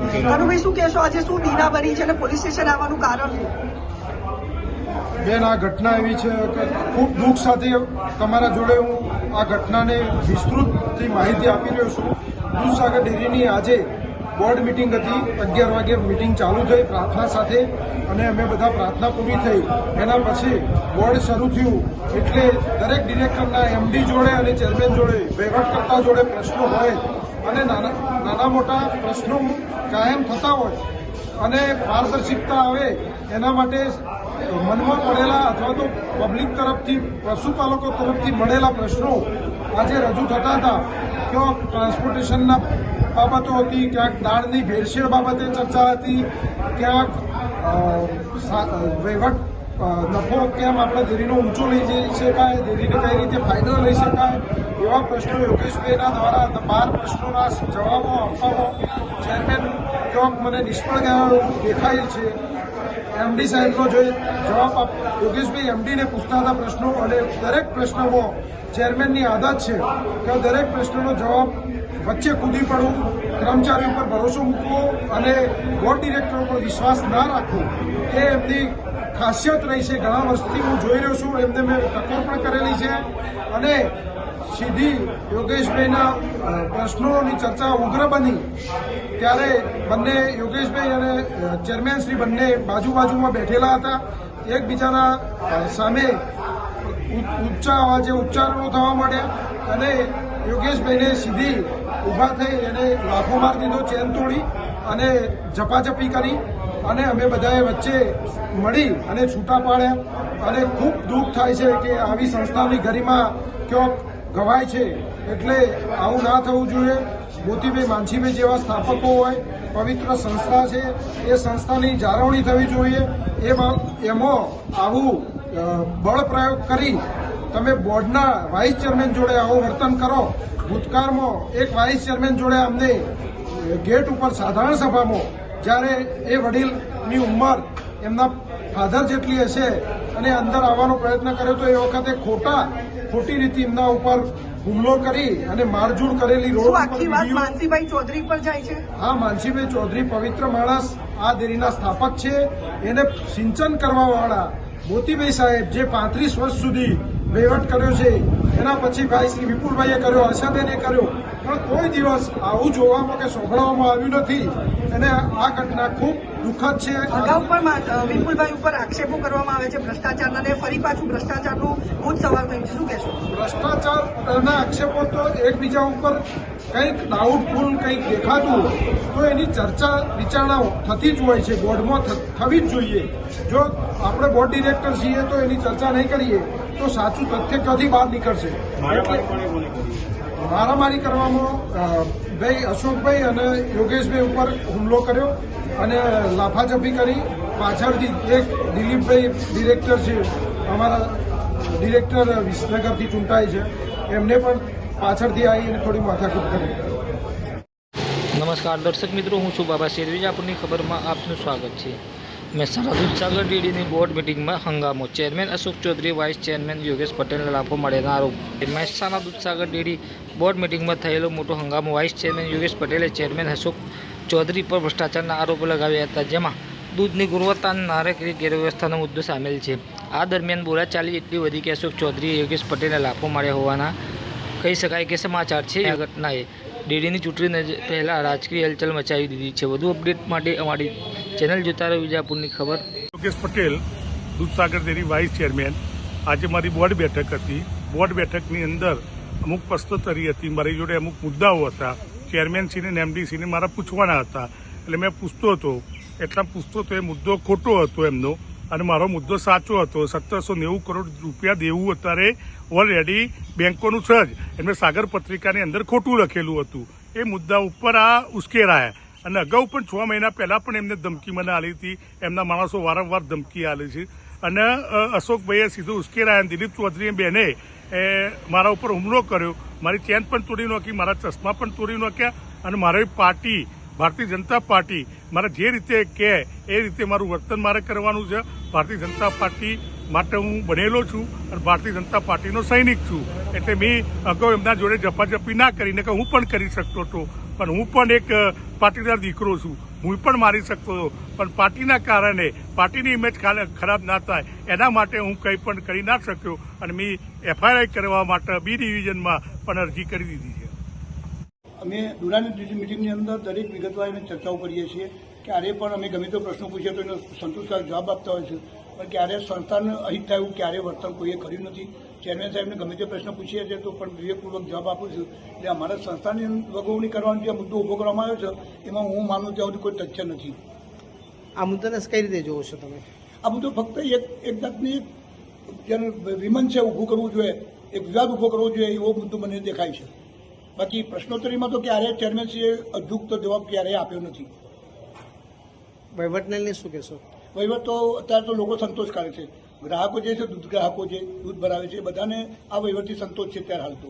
કનુભાઈ શું કહેશો? આજે શું દીના છે અને પોલીસ સ્ટેશન આવવાનું કારણ શું? બેન, આ ઘટના એવી છે કે ખૂબ દુઃખ સાથે તમારા જોડે હું આ ઘટનાને વિસ્તૃતથી માહિતી આપી રહ્યો છું. દૂધસાગર ડેરીની આજે બોર્ડ મિટિંગ હતી, અગિયાર વાગે મિટિંગ ચાલુ થઈ, પ્રાર્થના સાથે, અને અમે બધા પ્રાર્થના પૂરી થઈ. એના પછી બોર્ડ શરૂ થયું. એટલે દરેક ડિરેક્ટરના એમડી જોડે અને ચેરમેન જોડે, વહીવટકર્તા જોડે પ્રશ્નો હોય, અને નાના નાના મોટા પ્રશ્નો કાયમ થતા હોય, અને પારદર્શિકતા આવે, એના માટે મનમાં પડેલા અથવા તો પબ્લિક તરફથી, પશુપાલકો તરફથી મળેલા પ્રશ્નો આજે રજૂ થતા હતા ક્યાંક ટ્રાન્સપોર્ટેશનના બાબતો હતી, ક્યાંક દાળની ભેળસેળ બાબતે ચર્ચા હતી, ક્યાંક વહીવટ નફો કેમ આપણે દેરીનો ઊંચો લઈ જઈ શકાય, દેરીને કઈ રીતે ફાયદો લઈ શકાય, એવા પ્રશ્નો યોગેશભાઈના દ્વારા બાર પ્રશ્નોના જવાબો આપવામાં ચેરમેન ક્યાંક મને નિષ્ફળ ગયા દેખાય છે. એમડી સાહેબનો જે જવાબ આપ, યોગેશભાઈ, એમડીને પૂછતા પ્રશ્નો, અને દરેક પ્રશ્નમાં ચેરમેનની આદત છે કે દરેક પ્રશ્નનો જવાબ વચ્ચે કૂદી પડવું. કર્મચારીઓ પર ભરોસો મૂકવો અને બોર્ડ ડિરેક્ટર પર વિશ્વાસ ના રાખવો, એ એમની ખાસિયત રહી છે. ઘણા વર્ષથી હું જોઈ રહ્યો છું, એમને મેં ટકોર પણ કરેલી છે. અને સીધી યોગેશભાઈના પ્રશ્નોની ચર્ચા ઉગ્ર બની, ત્યારે બંને યોગેશભાઈ અને ચેરમેન શ્રી બંને બાજુ બાજુમાં બેઠેલા હતા. એકબીજાના સામે ઊંચા અવાજે ઉચ્ચારણો થવા માંડ્યા. અને યોગેશભાઈને સીધી ઊભા થઈ એને લાફો મારી દીધો ચેન તોડી અને ઝપાઝપી કરી અને અમે બધાએ વચ્ચે મળી અને છૂટા પાડ્યા. અને ખૂબ દુઃખ થાય છે કે આવી સંસ્થાની ગરિમા ક્યાંક ગવાય છે એટલે આવું ના થવું જોઈએ. મોતીભાઈ માનસીભાઈ જેવા સ્થાપકો હોય, પવિત્ર સંસ્થા છે, એ સંસ્થાની જાળવણી થવી જોઈએ. એમાં એમાં આવું બળ પ્રયોગ કરી તમે બોર્ડના વાઇસ ચેરમેન જોડે આવું વર્તન કરો. ભૂતકાળમાં એક વાઇસ ચેરમેન જોડે અમને ગેટ ઉપર સાધારણ સભામાં જ્યારે એ વડીલની ઉંમર એમના ફાધર જેટલી હશે અને અંદર આવવાનો પ્રયત્ન કર્યો તો એ વખતે ખોટા ખોટી રીતે એમના ઉપર હુમલો કરી અને મારઝૂડ કરેલી રોડ માનસીભાઈ ચૌધરી પર જાય છે? હા માનસીભાઈ ચૌધરી પવિત્ર માણસ આ દેરીના સ્થાપક છે. એને સિંચન કરવાવાળા મોતીભાઈ સાહેબ જે પાંત્રીસ વર્ષ સુધી વહીવટ કર્યો છે. એના પછી ભાઈ શ્રી વિપુલભાઈએ કર્યો આશાબેને કર્યો. પણ કોઈ દિવસ આવું જોવામાં કે સાંભળવામાં આવ્યું નથી. અને આ ઘટના ખૂબ દુઃખદ છે. અગાઉ પણ વિપુલભાઈ ઉપર આક્ષેપો કરવામાં આવે છે ભ્રષ્ટાચારના અને ફરી પાછું ભ્રષ્ટાચારનું ભૂત સવાલ થયું છે. શું કહેશો? ભ્રષ્ટાચારના આક્ષેપો તો એકબીજા ઉપર કંઈક ડાઉટફુલ કંઈક દેખાતું તો એની ચર્ચા વિચારણા થતી જ હોય છે. બોર્ડમાં થવી જ જોઈએ. જો આપણે બોર્ડ ડિરેક્ટર છીએ તો એની ચર્ચા નહીં કરીએ તો સાચું તથ્ય ક્યાંથી બહાર નીકળશે? મારામારી કરવામાં ભાઈ અશોકભાઈ અને યોગેશભાઈ ઉપર હુમલો કર્યો અને લાફાજફી કરી. પાછળથી એક દિલીપભાઈ ડિરેક્ટર છે અમારા ડિરેક્ટર વિસનગરથી ચૂંટાય છે. એમને પણ પાછળથી આવી અને થોડી માથાકૂટ કરી. નમસ્કાર દર્શક મિત્રો હું છું બાબા શેરવીજ. આપની ખબરમાં આપનું સ્વાગત છે. મહેસાણા દૂધસાગર ડીડીની બોર્ડ મિટિંગમાં હંગામો. Chairman Ashok Chaudhary vice chairman Yogesh પટેલને લાફો મળેલા આરોપ. મહેસાણા દૂધસાગર ડીડી બોર્ડ મિટિંગમાં થયેલો મોટો હંગામો વાઇસ ચેરમેન યોગેશ પટેલે ચેરમેન અશોક ચૌધરી પર ભ્રષ્ટાચારના આરોપો લગાવ્યા હતા, જેમાં દૂધની ગુણવત્તા અને નાણાકીય ગેરવ્યવસ્થાનો મુદ્દો સામેલ છે. આ દરમિયાન બોલાચાલી એટલી વધી કે અશોક ચૌધરીએ યોગેશ પટેલને લાફો માર્યા હોવાના કહી શકાય કે સમાચાર છે. આ ઘટનાએ ડીડીની ચૂંટણી પહેલાં રાજકીય હલચલ મચાવી દીધી છે. વધુ અપડેટ માટે અમારી ચેનલ જોતા રહો વિજાપુરની ખબર. Yogesh Patel, Dudhsagar dairy vice chairman. આજે મારી બોર્ડ બેઠક હતી. બોર્ડ બેઠકની અંદર અમુક પ્રશ્નોત્તરી હતી. મારી જોડે અમુક મુદ્દાઓ હતા. ચેરમેનશ્રીને અને એમડીસીને મારા પૂછવાના હતા. એટલે મેં પૂછતો હતો. એટલા પૂછતો તો એ મુદ્દો ખોટો હતો એમનો. અને મારો મુદ્દો સાચો હતો. સત્તરસો નેવું કરોડ રૂપિયા દેવું અત્યારે ઓલરેડી બેંકોનું છે જ. એમને સાગર પત્રિકાની અંદર ખોટું લખેલું હતું. એ મુદ્દા ઉપર આ ઉશ્કેરાયા. અને અગાઉ પણ છ મહિના પહેલા પણ એમને ધમકી મને આલી હતી. એમના માણસો વારંવાર ધમકી આલે છે. અને અશોકભાઈએ સીધું ઉશ્કેરાયા દિલીપ ચૌધરી બેને, એ, મારા ઉપર હુમલો કર્યો. મારી ચેન પણ તોડી નાખી, મારા ચશ્મા પણ તોડી નાખ્યા અને મારી પાર્ટી, ભારતીય જનતા પાર્ટી, મારે જે રીતે કહે એ રીતે મારું વર્તન મારે કરવાનું છે. ભારતીય જનતા પાર્ટી માટે હું બનેલો છું અને ભારતીય જનતા પાર્ટીનો સૈનિક છું. એટલે મેં અગાઉ એમના જોડે જપાજપી ના કરીને કે હું પણ કરી શકતો હતો. પણ હું પણ એક પાટીદાર દીકરો છું. હું પણ મારી શકતો હતો. પણ પાર્ટીના કારણે, પાર્ટીની ઇમેજ ખરાબ ના થાય, એના માટે હું કંઈ પણ કરી ના શક્યો અને મેં એફઆઈઆર કરવા માટે બી ડિવિઝનમાં પણ અરજી કરી દીધી છે. અમે દુરાની મિટિંગની અંદર દરેક વિગતવાર એની ચર્ચાઓ કરીએ છીએ. ક્યારે પણ અમે ગમે તે પ્રશ્નો પૂછીએ તો એનો સંતોષકારક જવાબ આપતા હોય છે. પણ ક્યારે સંસ્થાને અહિત થાય એવું ક્યારેય વર્તન કોઈએ કર્યું નથી. ચેરમેન સાહેબને ગમે તે પ્રશ્ન પૂછીએ છીએ તો પણ વિવેકપૂર્વક જવાબ આપું છું. એટલે અમારા સંસ્થાની વગવણી કરવાનો જે મુદ્દો ઊભો કરવામાં આવ્યો છે એમાં હું માનું ત્યાં સુધી કોઈ તથ્ય નથી. આ મુદ્દાને કઈ રીતે જોવો છો તમે? આ મુદ્દો ફક્ત એક એક જાતની જેને વિમન છે ઊભું કરવું જોઈએ એક વિવાદ ઊભો કરવો જોઈએ એવો મુદ્દો મને દેખાય છે. બાકી પ્રશ્નોત્તરીમાં તો ક્યારેય ચેરમેનશ્રીએ અજુગતો જવાબ ક્યારેય આપ્યો નથી. વહીવટને શું કહેશો? વહીવટ અત્યારે તો લોકો સંતોષકારક છે. ગ્રાહકો જે છે દૂધ ગ્રાહકો જે દૂધ ભરાવે છે બધાને આ વહીવટથી સંતોષ છે ત્યારે હાલ તો.